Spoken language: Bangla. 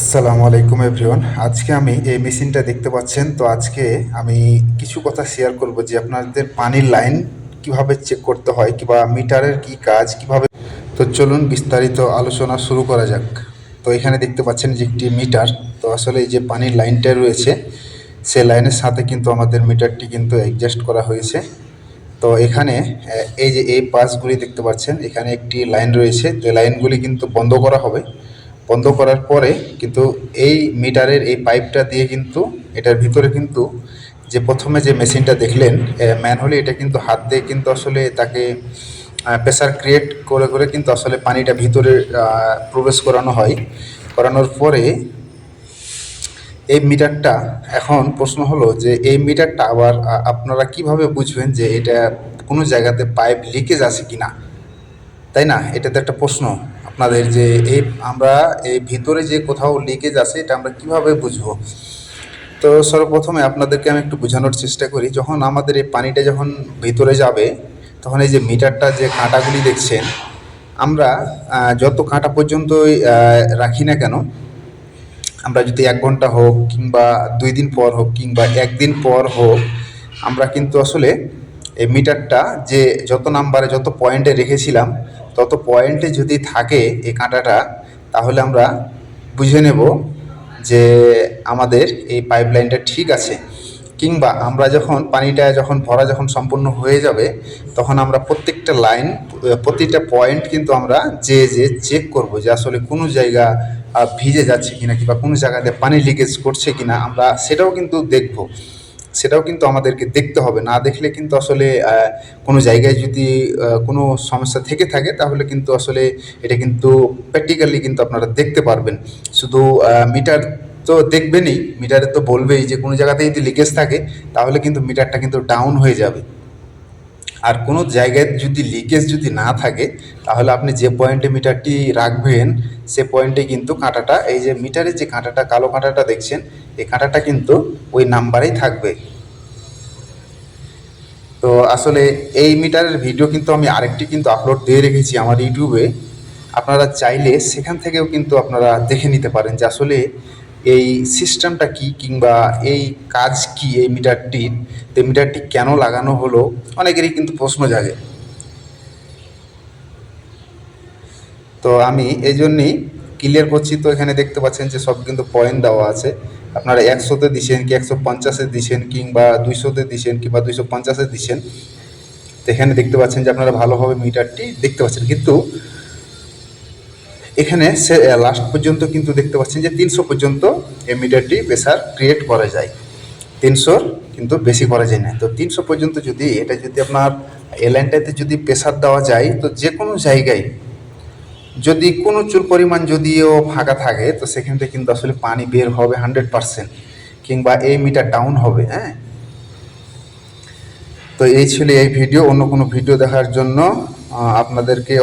আসসালামু আলাইকুম এভরিওয়ান আজকে আমি এই মেশিনটা দেখতে পাচ্ছেন। তো আজকে আমি কিছু কথা শেয়ার করব যে আপনাদের পানির লাইন কীভাবে চেক করতে হয়, কিংবা মিটারের কি কাজ, কীভাবে তো চলুন বিস্তারিত আলোচনা শুরু করা যাক। তো এখানে দেখতে পাচ্ছেন যে একটি মিটার তো আসলে এই যে পানির লাইনটা রয়েছে, সে লাইনের সাথে কিন্তু আমাদের মিটারটি কিন্তু অ্যাডজাস্ট করা হয়েছে। তো এখানে এই যে এই পাসগুলি দেখতে পাচ্ছেন, এখানে একটি লাইন রয়েছে। তো লাইনগুলি কিন্তু বন্ধ করা হবে। বন্ধ করার পরে কিন্তু এই মিটারের এই পাইপটা দিয়ে কিন্তু এটার ভিতরে কিন্তু যে প্রথমে যে মেশিনটা দেখলেন ম্যানহোলি এটা কিন্তু হাত দিয়ে কিন্তু আসলে তাকে প্রেসার ক্রিয়েট করে করে কিন্তু আসলে পানিটা ভিতরে প্রবেশ করানো হয়। করানোর পরে এই মিটারটা এখন প্রশ্ন হলো যে এই মিটারটা আবার আপনারা কীভাবে বুঝবেন যে এটা কোনো জায়গাতে পাইপ লিকেজ আছে কি না তাই না? এটা তো একটা প্রশ্ন। আপনাদের যে এই আমরা এই ভিতরে যে কোথাও লিকেজ আছে এটা আমরা কীভাবে বুঝব? তো সর্বপ্রথমে আপনাদেরকে আমি একটু বোঝানোর চেষ্টা করি যখন আমাদের এই পানিটা যখন ভিতরে যাবে তখন এই যে মিটারটা যে কাঁটাগুলি দেখছেন আমরা যত কাঁটা পর্যন্তই আহ, রাখি না কেন আমরা যদি এক ঘণ্টা হোক কিংবা দুই দিন পর হোক কিংবা একদিন পর হোক আমরা কিন্তু আসলে এই মিটারটা যে যত নাম্বারে যত পয়েন্টে রেখেছিলাম তত পয়েন্টে যদি থাকে এই কাঁটাটা, তাহলে আমরা বুঝে নেব যে আমাদের এই পাইপ লাইনটা ঠিক আছে। কিংবা আমরা যখন, পানিটা যখন, ভরা যখন সম্পূর্ণ হয়ে যাবে, তখন আমরা প্রত্যেকটা লাইন প্রতিটা পয়েন্ট কিন্তু আমরা যে যে চেক করব যে আসলে কোনো জায়গা ভিজে যাচ্ছে কিনা কিংবা কোনো জায়গাতে পানি লিকেজ করছে কিনা, আমরা সেটাও কিন্তু দেখব। সেটাও কিন্তু আমাদেরকে দেখতে হবে। না দেখলে কিন্তু আসলে কোনো জায়গায় যদি কোনো সমস্যা থেকে থাকে, তাহলে কিন্তু আসলে এটা কিন্তু প্র্যাকটিক্যালি কিন্তু আপনারা দেখতে পারবেন। শুধু মিটার তো দেখবেনই মিটারে তো বলবেই যে কোনো জায়গাতে যদি লিকেজ থাকে, তাহলে কিন্তু মিটারটা কিন্তু ডাউন হয়ে যাবে। আর কোনো জায়গায় যদি লিকেজ যদি না থাকে, তাহলে আপনি যে পয়েন্টে মিটারটি রাখবেন, সে পয়েন্টে কিন্তু কাঁটাটা, এই যে মিটারের যে কাঁটাটা, কালো কাঁটাটা দেখছেন, এই কাঁটাটা কিন্তু ওই নাম্বারেই থাকবে। তো আসলে এই মিটারের ভিডিও কিন্তু আমি আরেকটি কিন্তু আপলোড দিয়ে রেখেছি আমার ইউটিউবে আপনারা চাইলে সেখান থেকেও কিন্তু আপনারা দেখে নিতে পারেন যে আসলে এই সিস্টেমটা কি কিংবা এই কাজ কি, এই মিটারটির তো মিটারটি কেন লাগানো হলো? অনেকেরই কিন্তু প্রশ্ন জাগে। তো আমি এই জন্যেই ক্লিয়ার করছি, তো এখানে দেখতে পাচ্ছেন যে সব কিন্তু পয়েন্ট দেওয়া আছে। আপনারা একশোতে দিছেন কি, একশো পঞ্চাশে দিছেন কিংবা দুইশোতে দিছেন কিংবা দুইশো পঞ্চাশে দিছেন। তো এখানে দেখতে পাচ্ছেন যে আপনারা ভালোভাবে মিটারটি দেখতে পাচ্ছেন। কিন্তু এখানে সে লাস্ট পর্যন্ত কিন্তু দেখতে পাচ্ছেন যে তিনশো পর্যন্ত এই মিটারটি প্রেসার ক্রিয়েট করা যায়। তিনশোর কিন্তু বেশি করা যায় না। তো তিনশো পর্যন্ত যদি এটা যদি আপনার এলাইনটাতে যদি প্রেসার দেওয়া যায়, তো যে কোনো জায়গায় যদি কোনো চুর পরিমাণ যদিও ফাঁকা থাকে, তো সেখান থেকে কিন্তু আসলে পানি বের হবে হান্ড্রেড পারসেন্ট কিংবা এই মিটার ডাউন হবে হ্যাঁ? তো এই ছিল এই ভিডিও অন্য কোনো ভিডিও দেখার জন্য আপনাদেরকে